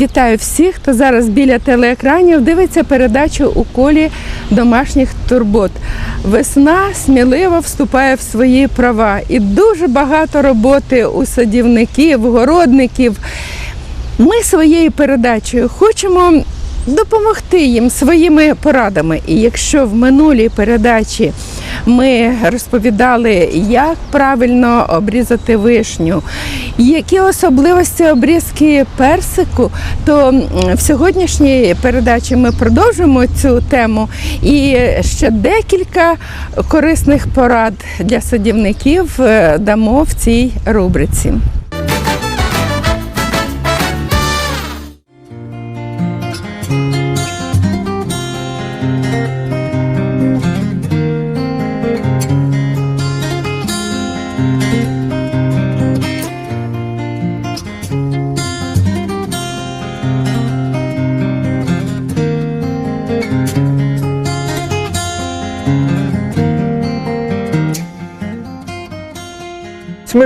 Вітаю всіх, хто зараз біля телеекранів дивиться передачу у колі домашніх турбот. Весна сміливо вступає в свої права, і дуже багато роботи у садівників, городників. Ми своєю передачею хочемо допомогти їм своїми порадами. І якщо в минулій передачі ми розповідали, як правильно обрізати вишню, які особливості обрізки персику, то в сьогоднішній передачі ми продовжимо цю тему і ще декілька корисних порад для садівників е, дамо в цій рубриці.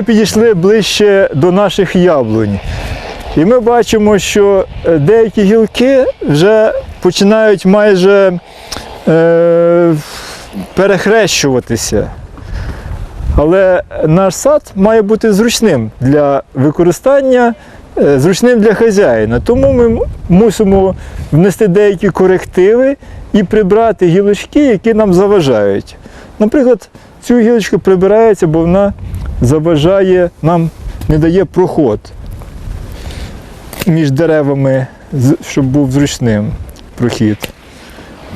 Ми підійшли ближче до наших яблунь. І ми бачимо, що е, деякі гілки вже починають майже е, перехрещуватися. Але наш сад має бути зручним для використання, е, зручним для хазяїна. Тому ми мусимо внести деякі корективи і прибрати гілочки, які нам заважають. Наприклад, цю гілочку прибирається, бо вона заважає нам, не дає проход між деревами, щоб був зручним прохід.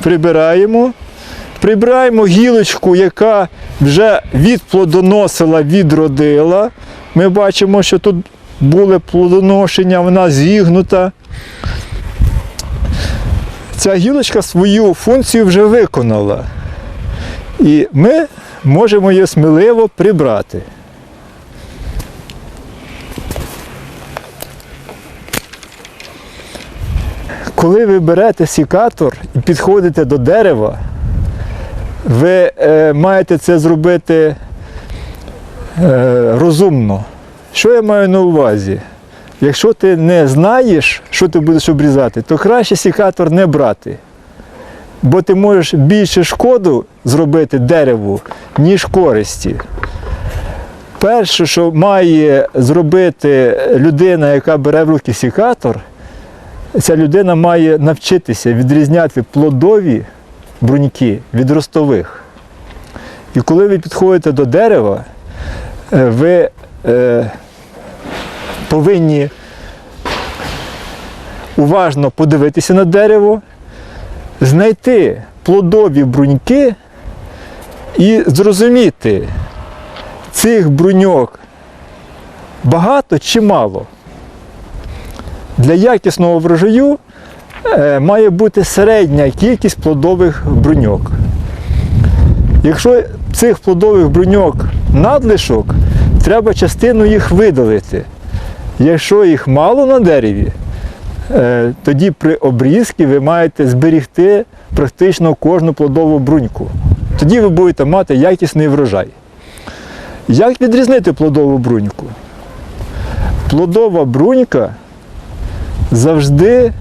Прибираємо. Прибираємо гілочку, яка вже відплодоносила, відродила. Ми бачимо, що тут були плодоношення, вона зігнута. Ця гілочка свою функцію вже виконала. І ми можемо її сміливо прибрати. Коли ви берете сікатор і підходите до дерева, ви е, маєте це зробити е, розумно. Що я маю на увазі? Якщо ти не знаєш, що ти будеш обрізати, то краще сікатор не брати. Бо ти можеш більше шкоду зробити дереву, ніж користі. Перше, що має зробити людина, яка бере в руки сікатор, ця людина має навчитися відрізняти плодові бруньки від ростових. І коли ви підходите до дерева, е, ви е, повинні уважно подивитися на дерево, знайти плодові бруньки і зрозуміти, цих бруньок багато чи мало. Для якісного врожаю е, має бути середня кількість плодових бруньок. Якщо цих плодових бруньок надлишок, треба частину їх видалити. Якщо їх мало на дереві, е, тоді при обрізці ви маєте зберігти практично кожну плодову бруньку. Тоді ви будете мати якісний врожай. Як відрізнити плодову бруньку? Плодова брунька завжди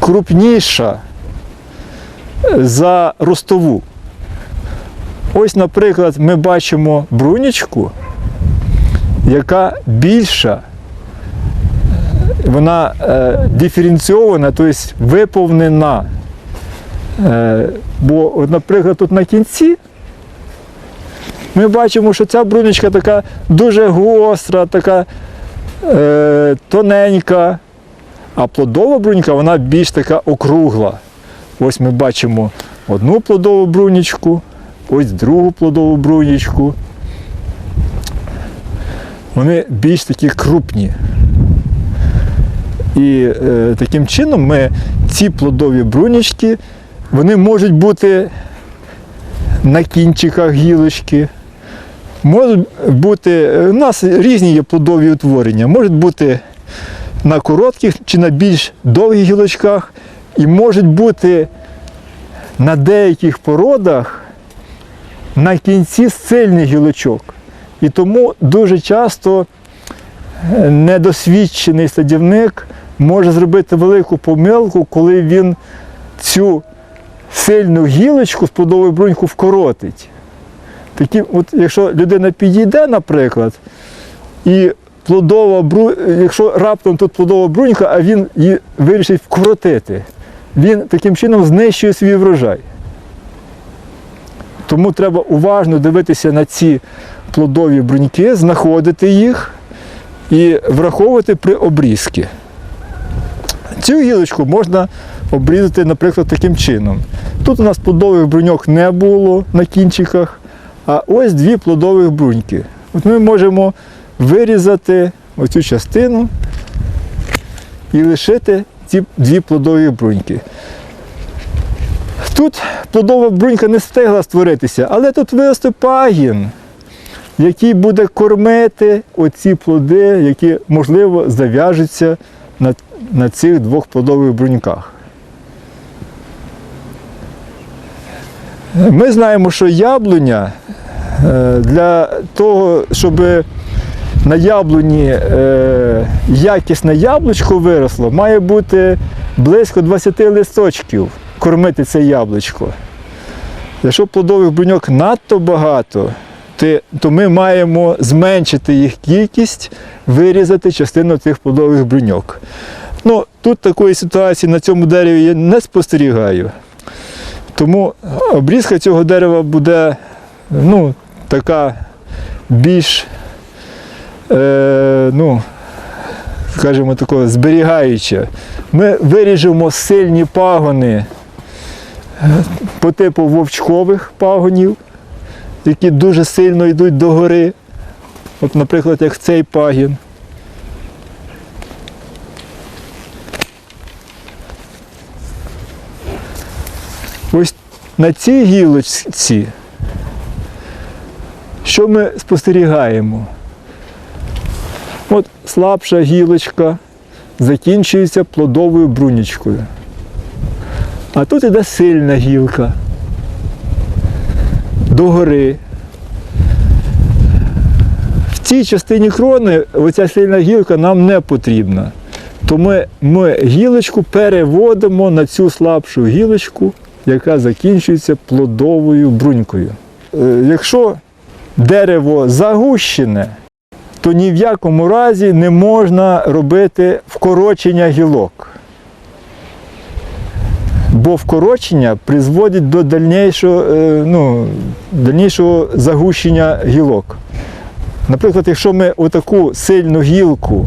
крупніша за ростову. Ось, наприклад, ми бачимо брунічку, яка більша, вона е, диференційована, тобто виповнена. Е, бо, от, наприклад, тут на кінці ми бачимо, що ця брунічка така дуже гостра, така е, тоненька, а плодова брунька вона більш така округла. Ось ми бачимо одну плодову брунічку, ось другу плодову брунічку. Вони більш такі крупні. І е, таким чином ми ці плодові брунічки, вони можуть бути на кінчиках гілочки, можуть бути, у нас різні є плодові утворення, можуть бути на коротких чи на більш довгих гілочках, і можуть бути на деяких породах на кінці сильних гілочок. І тому дуже часто е, недосвідчений садівник може зробити велику помилку, коли він цю сильну гілочку з плодовою бруньку вкоротить. Такі, от, якщо людина підійде, наприклад, і плодова бру... якщо раптом тут плодова брунька, а він її вирішить вкоротити, він таким чином знищує свій врожай. Тому треба уважно дивитися на ці плодові бруньки, знаходити їх і враховувати при обрізці. Цю гілочку можна обрізати, наприклад, таким чином. Тут у нас плодових бруньок не було на кінчиках, а ось дві плодових бруньки. От ми можемо вирізати оцю частину і лишити ці дві плодові бруньки. Тут плодова брунька не встигла створитися, але тут виросте пагін, який буде кормити оці плоди, які, можливо, зав'яжуться на, на цих двох плодових бруньках. Ми знаємо, що яблуня е, для того, щоб на яблуні е, якісне яблучко виросло, має бути близько 20 листочків кормити це яблучко. Якщо плодових бруньок надто багато, то ми маємо зменшити їх кількість, вирізати частину цих плодових бруньок. Ну, тут такої ситуації на цьому дереві я не спостерігаю. Тому обрізка цього дерева буде ну, така більш, е, ну, скажімо такого, зберігаюча. Ми виріжемо сильні пагони е, по типу вовчкових пагонів, які дуже сильно йдуть до гори. От, наприклад, як цей пагін. Ось на цій гілочці, що ми спостерігаємо? От слабша гілочка закінчується плодовою брунічкою. А тут іде сильна гілка догори. В цій частині крони оця сильна гілка нам не потрібна. Тому ми гілочку переводимо на цю слабшу гілочку, яка закінчується плодовою брунькою. Е, Якщо дерево загущене, то ні в якому разі не можна робити вкорочення гілок. Бо вкорочення призводить до дальнішого, е, ну, дальнішого загущення гілок. Наприклад, якщо ми отаку сильну гілку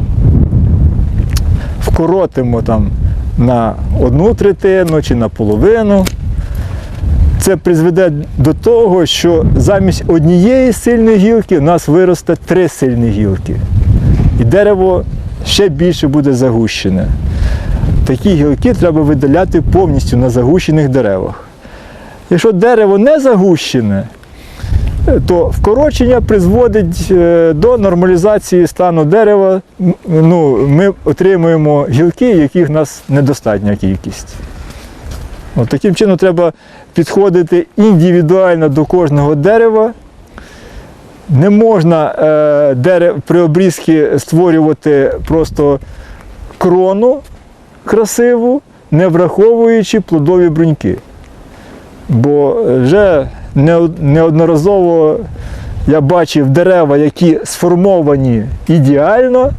вкоротимо там на одну третину чи на половину, це призведе до того, що замість однієї сильної гілки у нас виросте три сильні гілки. І дерево ще більше буде загущене. Такі гілки треба видаляти повністю на загущених деревах. Якщо дерево не загущене, то вкорочення призводить е, до нормалізації стану дерева. Ну, ми отримуємо гілки, яких в нас недостатня кількість. От таким чином треба підходити індивідуально до кожного дерева. Не можна е, дерев, при обрізці створювати просто крону красиву, не враховуючи плодові бруньки. Бо вже неод- неодноразово я бачив дерева, які сформовані ідеально,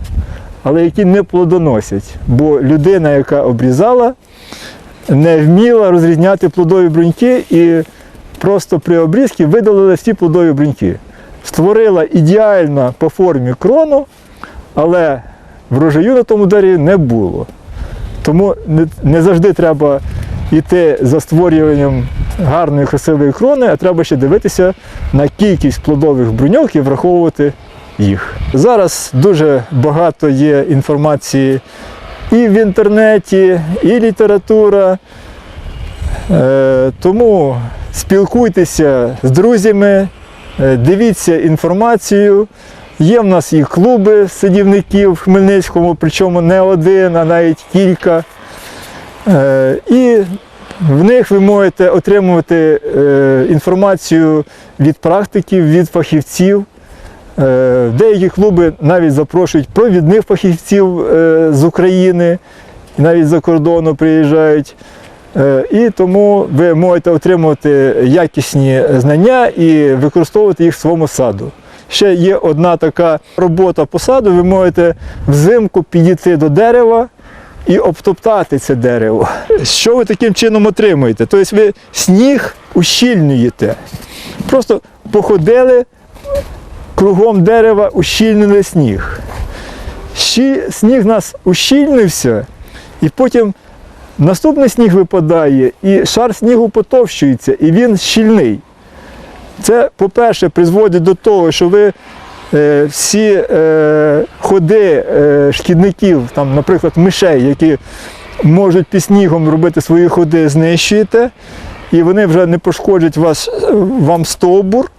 але які не плодоносять. Бо людина, яка обрізала, не вміла розрізняти плодові бруньки і просто при обрізці видалила всі плодові бруньки. Створила ідеально по формі крону, але врожаю на тому дереві не було. Тому не, завжди треба йти за створюванням гарної красивої крони, а треба ще дивитися на кількість плодових бруньок і враховувати їх. Зараз дуже багато є інформації і в інтернеті, і література. Е, тому спілкуйтеся з друзями, е, дивіться інформацію. Є в нас і клуби садівників в Хмельницькому, причому не один, а навіть кілька. Е, І в них ви можете отримувати інформацію від практиків, від фахівців. Е, Деякі клуби навіть запрошують провідних фахівців е, з України, навіть за кордону приїжджають. Е, І тому ви можете отримувати якісні знання і використовувати їх в своєму саду. Ще є одна така робота по саду, ви можете взимку підійти до дерева і обтоптати це дерево. Що ви таким чином отримуєте? Тобто ви сніг ущільнюєте. Просто походили кругом дерева, ущільнили сніг. Щі- Сніг у нас ущільнився, і потім наступний сніг випадає, і шар снігу потовщується, і він щільний. Це, по-перше, призводить до того, що ви е, всі е, ходи е, шкідників, там, наприклад, мишей, які можуть під снігом робити свої ходи, знищуєте, і вони вже не пошкоджать вас, вам стовбур.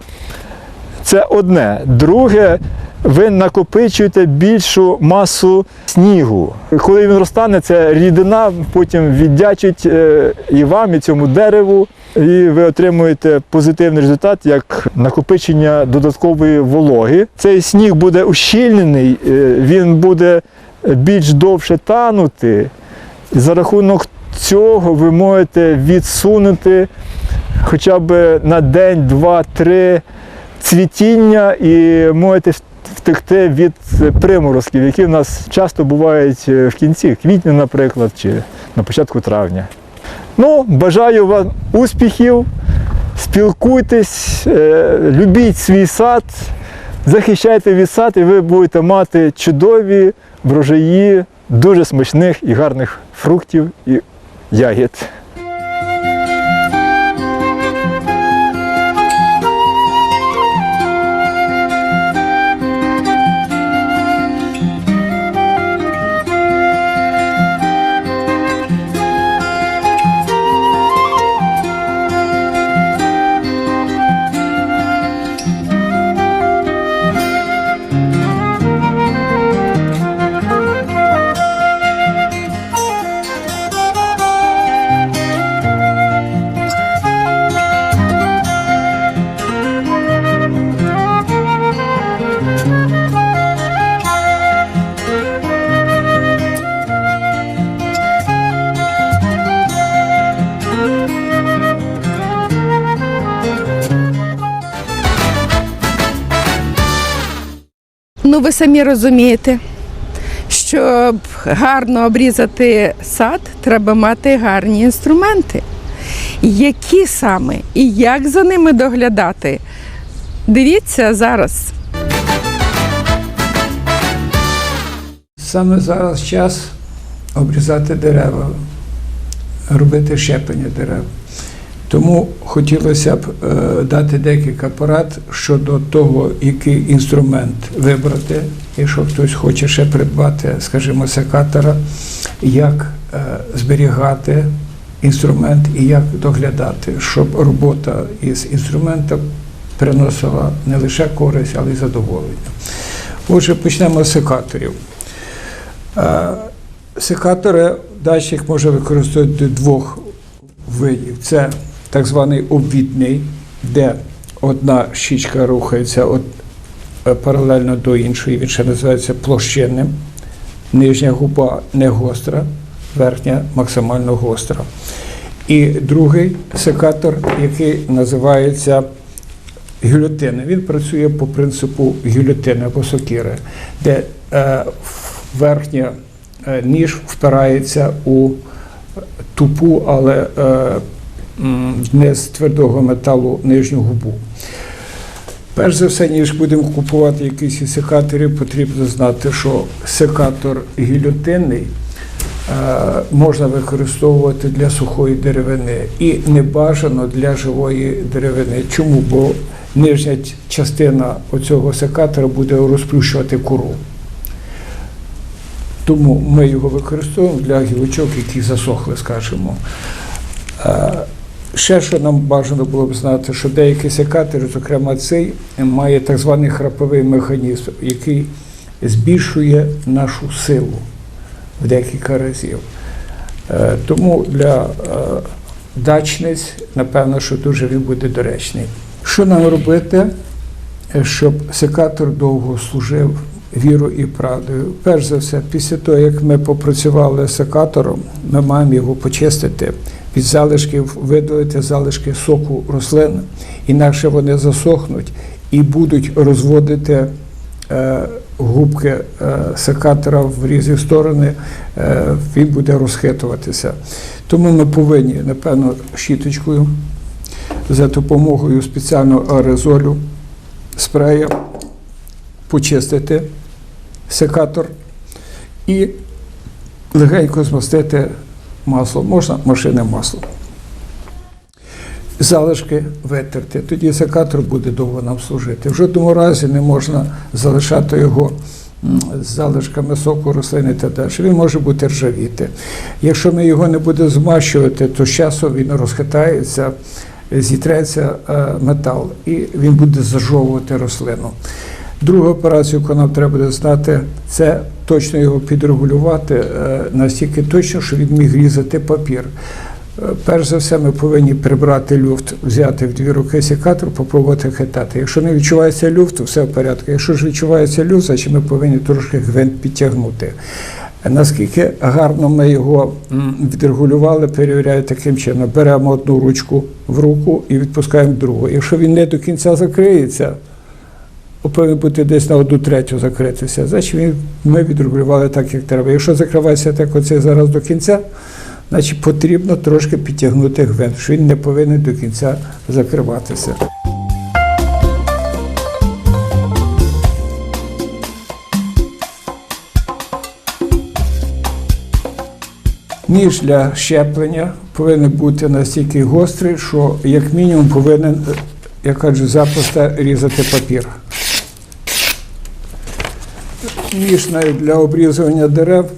Це одне. Друге, ви накопичуєте більшу масу снігу. Коли він розтане, це рідина потім віддячить е, і вам, і цьому дереву, і ви отримуєте позитивний результат як накопичення додаткової вологи. Цей сніг буде ущільнений, е, він буде більш довше танути. За рахунок цього ви можете відсунути хоча б на день, два, три цвітіння і можете втекти від приморозків, які в нас часто бувають е, в кінці квітня, наприклад, чи на початку травня. Ну, бажаю вам успіхів, спілкуйтесь, е, любіть свій сад, захищайте від сад, і ви будете мати чудові врожаї дуже смачних і гарних фруктів і ягід. Самі розумієте, щоб гарно обрізати сад, треба мати гарні інструменти. Які саме і як за ними доглядати? Дивіться зараз. Саме зараз час обрізати дерева, робити щеплення дерев. Тому хотілося б е, дати декілька порад щодо того, який інструмент вибрати, якщо хтось хоче ще придбати, скажімо, секатора, як е, зберігати інструмент і як доглядати, щоб робота із інструментом приносила не лише користь, але й задоволення. Отже, почнемо з секаторів. Е, Секатори датчик може використовувати двох видів. Це так званий обвідний, де одна щічка рухається от, е, паралельно до іншої, він ще називається площинним. Нижня губа не гостра, верхня максимально гостра. І другий секатор, який називається гільотина. Він працює по принципу гільотини або сокири, де е, верхня е, ніж впирається у тупу, але е, не з твердого металу нижню губу. Перш за все, ніж будемо купувати якісь із секаторів, потрібно знати, що секатор гільотинний е, можна використовувати для сухої деревини і не бажано для живої деревини. Чому? Бо нижня частина оцього секатора буде розплющувати кору. Тому ми його використовуємо для гілочок, які засохли, скажімо. Ще що нам бажано було б знати, що деякі секатори, зокрема цей, має так званий храповий механізм, який збільшує нашу силу в декілька разів. Е, Тому для е, дачниць, напевно, що дуже він буде доречний. Що нам робити е, щоб секатор довго служив вірою і правдою. Перш за все, після того, як ми попрацювали секатором, ми маємо його почистити. Від залишків видалити залишки соку рослин, інакше вони засохнуть і будуть розводити е, губки е, секатора в різні сторони, е, він буде розхитуватися. Тому ми повинні, напевно, щіточкою за допомогою спеціального аерозолю спрея почистити секатор і легенько змастити масло. Можна машинне масло. Залишки витерти. Тоді секатор буде довго нам служити. В жодному разі не можна залишати його з залишками соку рослини та далі. Він може бути ржавіти. Якщо ми його не будемо змащувати, то з часом він розхитається, зітреться е, метал і він буде зажовувати рослину. Другу операцію, яку нам треба буде знати, це точно його підрегулювати е, настільки точно, що він міг різати папір. Е, Перш за все, ми повинні прибрати люфт, взяти в дві руки секатор, попробувати хитати. Якщо не відчувається люфт, то все в порядку. Якщо ж відчувається люфт, значить ми повинні трошки гвинт підтягнути. Наскільки гарно ми його відрегулювали, перевіряю таким чином. Беремо одну ручку в руку і відпускаємо другу. Якщо він не до кінця закриється, повинен бути десь на одну третю закритися. Значить, він, ми відрегулювали так, як треба. Якщо закривається так оце зараз до кінця, значить потрібно трошки підтягнути гвинт, що він не повинен до кінця закриватися. Ніж для щеплення повинен бути настільки гострий, що як мінімум повинен, я кажу, запросто різати папір. Навіть для обрізування дерев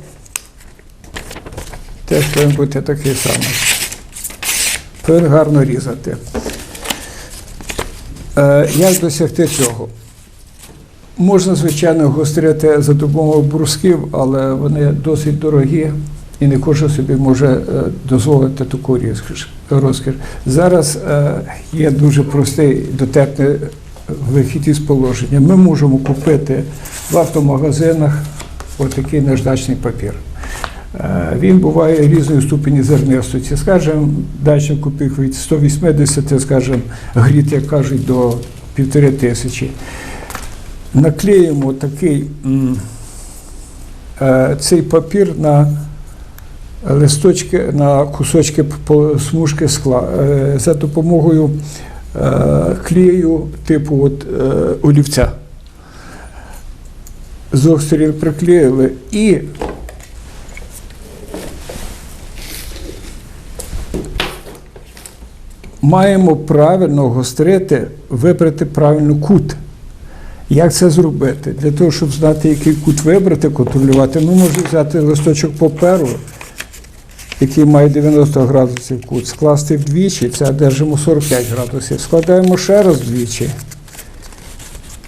теж повинен бути такий самий. Повинен гарно різати. Е, Як досягти цього? Можна, звичайно, гострити за допомогою брусків, але вони досить дорогі і не кожен собі може е, дозволити таку розкіш. Зараз е, є дуже простий дотепний вихід із положення. Ми можемо купити в автомагазинах отакий наждачний папір. Е, Він буває різної ступені зернистості. Скажімо, дачник купив від 180, скажімо, гріт, як кажуть, до півтори тисячі. Наклеїмо такий е, цей папір на листочки, на кусочки смужки скла е, за допомогою клею типу от, е, олівця. З двох приклеїли і маємо правильно гострити, вибрати правильно кут. Як це зробити? Для того, щоб знати, який кут вибрати, контролювати, ми можемо взяти листочок паперу, який має 90 градусів кут, скласти вдвічі, це одержимо 45 градусів. Складаємо ще раз вдвічі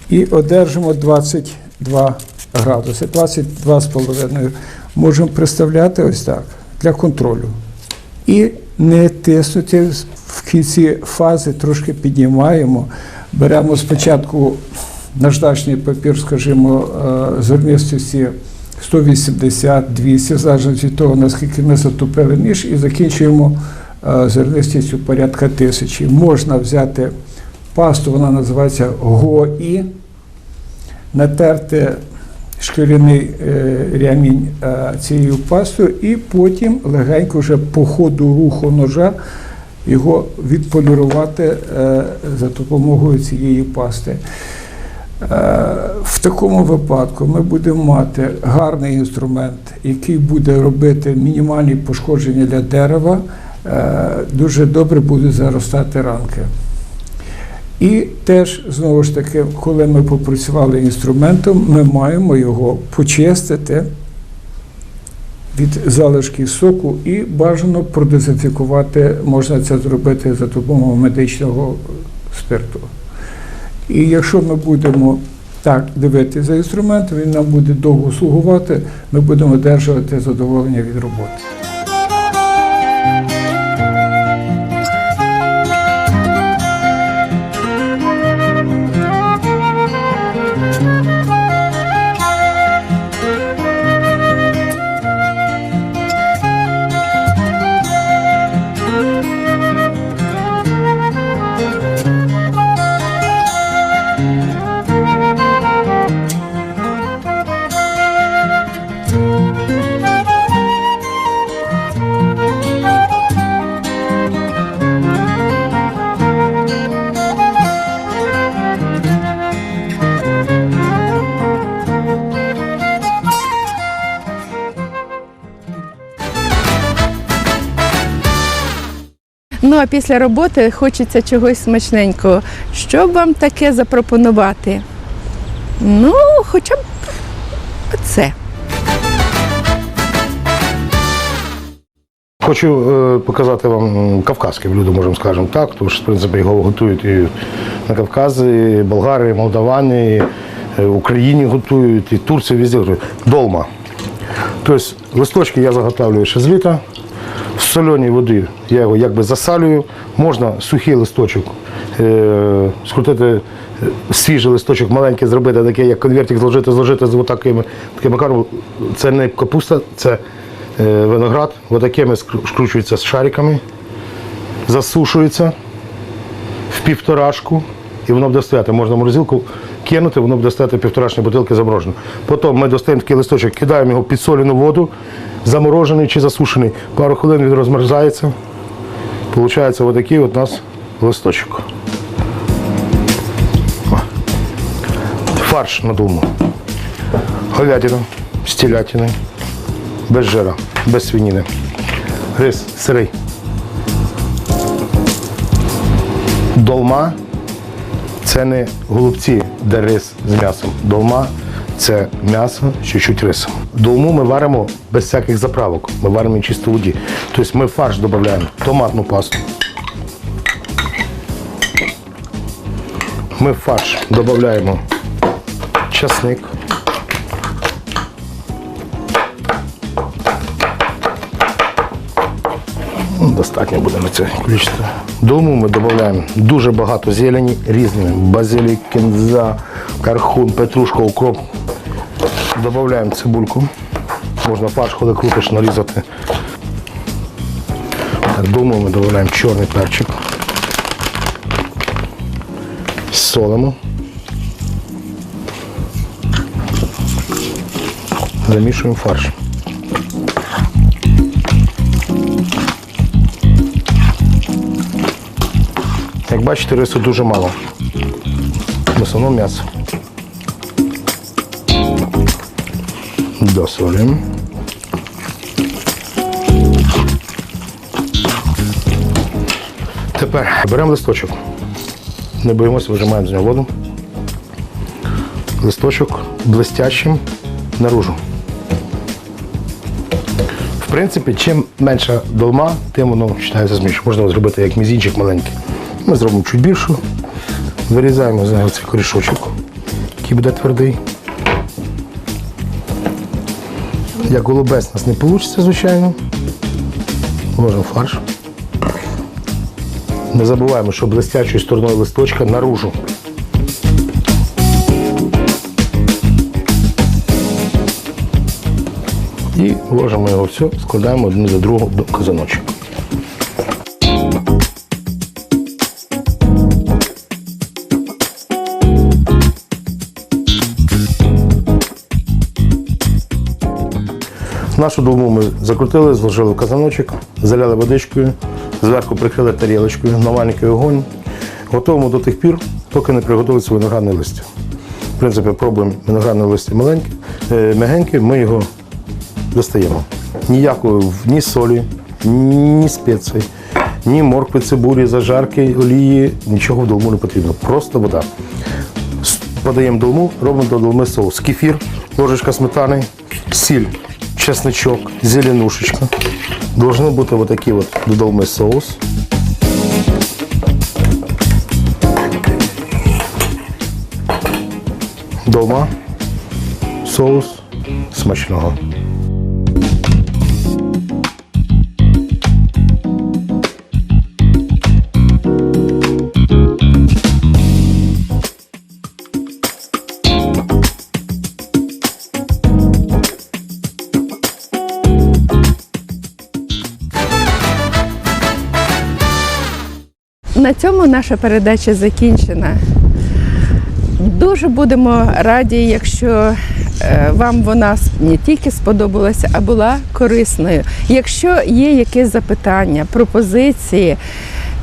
і одержимо 22 градуси, 22,5. Можемо представляти ось так для контролю. І не тиснути в кінці фази, трошки піднімаємо. Беремо спочатку наждачний папір, скажімо, е, зернистості 180-200, в залежності від того, наскільки ми затупили ніж, і закінчуємо е, зернистістю порядка тисячі. Можна взяти пасту, вона називається ГОІ, натерти шкіряний е, рямінь е, цією пастою, і потім легенько вже по ходу руху ножа його відполірувати за допомогою цієї пасти. Е, В такому випадку ми будемо мати гарний інструмент, який буде робити мінімальні пошкодження для дерева, е, дуже добре будуть заростати ранки. І теж, знову ж таки, коли ми попрацювали інструментом, ми маємо його почистити від залишків соку і бажано продезінфікувати, можна це зробити за допомогою медичного спирту. І якщо ми будемо так дивитися за інструментом, він нам буде довго слугувати, ми будемо одержувати задоволення від роботи. Після роботи хочеться чогось смачненького. Що б вам таке запропонувати? Ну, хоча б оце. Хочу е, показати вам м, кавказьке блюдо, можемо скажемо так, тому що в принципі його готують і на Кавказі, і Болгарії, Молдавані, і е, Україні готують, і Турції везде готують. Долма. Тобто листочки я заготовлюю ще з літа. В соленій воді я його якби засалюю. Можна сухий листочок е, скрутити е, свіжий листочок, маленький зробити, такий, як конвертик зложити, зложити з отакими таким макаром. Це не капуста, це е, виноград. Отакими скручується з шариками, засушується в півторашку, і воно буде стояти. Можна морозилку кинути, воно буде стояти півторашні бутилки заморожено. Потім ми достаємо такий листочок, кидаємо його в підсолену воду, заморожений чи засушений. Пару хвилин він розмерзається. Получається отакий от у нас листочок. Фарш на думу. Говядина з телятини, без жира, без свинини. Рис сирий. Долма це не голубці, де рис з м'ясом. Долма це м'ясо чуть-чуть рисом. Долму ми варимо без всяких заправок. Ми варимо чисто воді. Тобто ми фарш додаємо томатну пасту. Ми фарш додаємо часник. Ну, Достатньо буде на це кількість. Дому ми додаємо дуже багато зелені різними. Базилік, кінза, кархун, петрушка, укроп. Додаємо цибульку. Можна фарш, коли крутиш, нарізати. Так, Дому ми додаємо чорний перчик. Солимо. Замішуємо фарш. Як бачите, рису дуже мало. В основному м'ясо. Досолюємо. Тепер беремо листочок. Не боїмося, вижимаємо з нього воду. Листочок блестящим наружу. В принципі, чим менша долма, тим воно вважається зміш. Можна зробити як мізінчик маленький. Ми зробимо чуть більшу. Вирізаємо з нього цей корішочок, який буде твердий. Як голубець у нас не вийде, звичайно. Ложимо фарш. Не забуваємо, що блестячою стороною листочка наружу. І ложимо його все, складаємо один за другого до казаночок. Нашу долму ми закрутили, зложили в казаночок, заляли водичкою, зверху прикрили тарілочкою, на огонь. Готуємо до тих пір, поки не приготується виноградне листя. В принципі, пробуємо виноградне листя маленьке, м'ягеньке, ми його достаємо. Ніякої ні солі, ні спецій, ні моркви, цибулі, зажарки, олії, нічого в долму не потрібно. Просто вода. Подаємо долму, робимо до долми соус. Кефір, ложечка сметани, сіль, чесничок, зеленушечка. Должно бути вот такий вот долми соус. Дома соус смачного. На цьому наша передача закінчена. Дуже будемо раді, якщо е, вам вона не тільки сподобалася, а була корисною. Якщо є якісь запитання, пропозиції,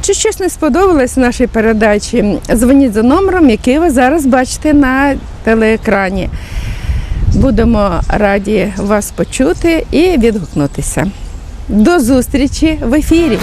чи щось не сподобалось в нашій передачі, дзвоніть за номером, який ви зараз бачите на телеекрані. Будемо раді вас почути і відгукнутися. До зустрічі в ефірі!